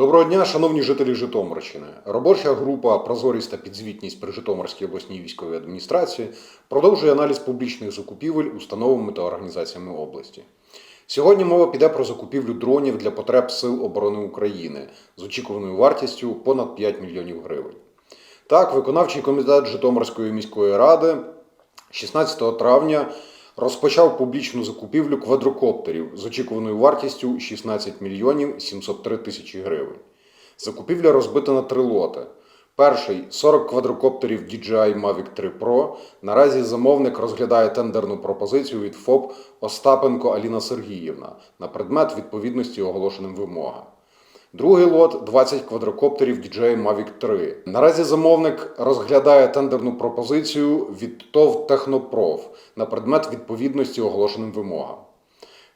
Доброго дня, шановні жителі Житомирщини. Робоча група Прозорість та підзвітність при Житомирській обласній військовій адміністрації продовжує аналіз публічних закупівель установами та організаціями області. Сьогодні мова піде про закупівлю дронів для потреб Сил оборони України з очікуваною вартістю понад 5 мільйонів гривень. Так, виконавчий комітет Житомирської міської ради 16 травня розпочав публічну закупівлю квадрокоптерів з очікуваною вартістю 16 мільйонів 703 тисячі гривень. Закупівля розбита на три лоти. Перший 40 квадрокоптерів DJI Mavic 3 Pro. Наразі замовник розглядає тендерну пропозицію від ФОП Остапенко Аліна Сергіївна на предмет відповідності оголошеним вимогам. Другий лот 20 квадрокоптерів DJI Mavic 3. Наразі замовник розглядає тендерну пропозицію від ТОВ Технопроф на предмет відповідності оголошеним вимогам.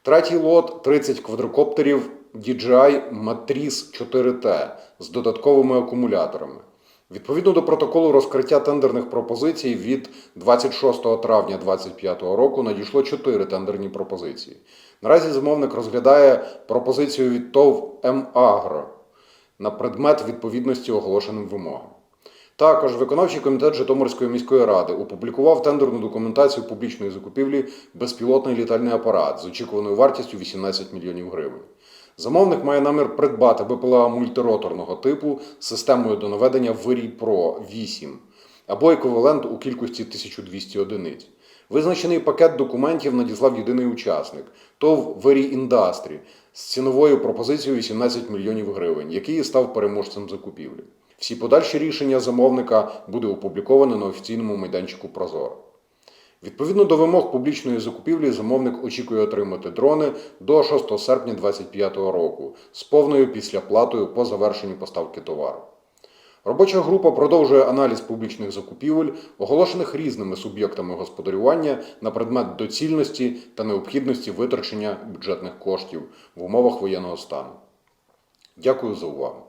Третій лот 30 квадрокоптерів DJI Matrice 4T з додатковими акумуляторами. Відповідно до протоколу розкриття тендерних пропозицій від 26 травня 2025 року надійшло 4 тендерні пропозиції. Наразі замовник розглядає пропозицію від ТОВ «М-Агро» на предмет відповідності оголошеним вимогам. Також виконавчий комітет Житомирської міської ради опублікував тендерну документацію публічної закупівлі безпілотний літальний апарат з очікуваною вартістю 18 мільйонів гривень. Замовник має намір придбати БПЛА мультироторного типу з системою до наведення Вирій Про 8 або еквівалент у кількості 1200 одиниць. Визначений пакет документів надіслав єдиний учасник ТОВ Вирій Індастрі з ціновою пропозицією 18 мільйонів гривень, який став переможцем закупівлі. Всі подальші рішення замовника буде опубліковано на офіційному майданчику Прозоро. Відповідно до вимог публічної закупівлі, замовник очікує отримати дрони до 6 серпня 2025 року з повною післяплатою по завершенню поставки товару. Робоча група продовжує аналіз публічних закупівель, оголошених різними суб'єктами господарювання на предмет доцільності та необхідності витрачення бюджетних коштів в умовах воєнного стану. Дякую за увагу.